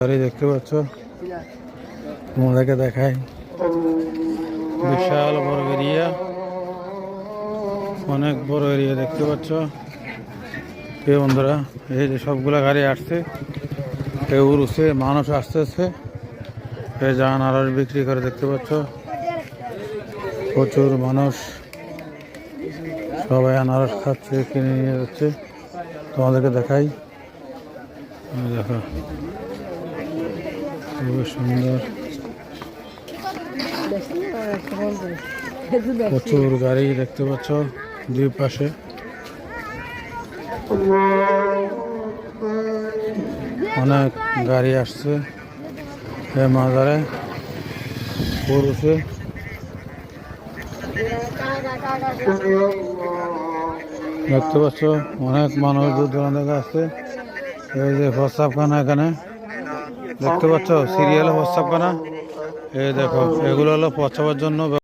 গাড়ি দেখতে পাচ্ছ? তোমাদেরকে দেখাই। বিশাল বড় এরিয়া। অনেক বড় এরিয়া, দেখতে পাচ্ছ? কে বন্ধুরা, এই যে সবগুলা গাড়ি আসছে। কেউ উড়ছে, মানুষ আসতেছে। এ যা আনারস বিক্রি করে, দেখতে পাচ্ছ? প্রচুর মানুষ। সবাই আনারস খাচ্ছে, কিনে নিয়ে যাচ্ছে। তোমাদেরকে দেখাই। দেখো। খুবই সুন্দর। প্রচুর গাড়ি দেখতে পাচ্ছ দুই পাশে। অনেক গাড়ি আসছে এই মাজারে পড়ছে। দেখতে পাচ্ছ অনেক মানুষ দূর দূরান্ত আসছে। এই যে প্রস্তাবখানা এখানে। দেখতে পাচ্ছ? সিরিয়াল প্রস্তাবখানা এই দেখো এগুলো হলো পচাবার জন্য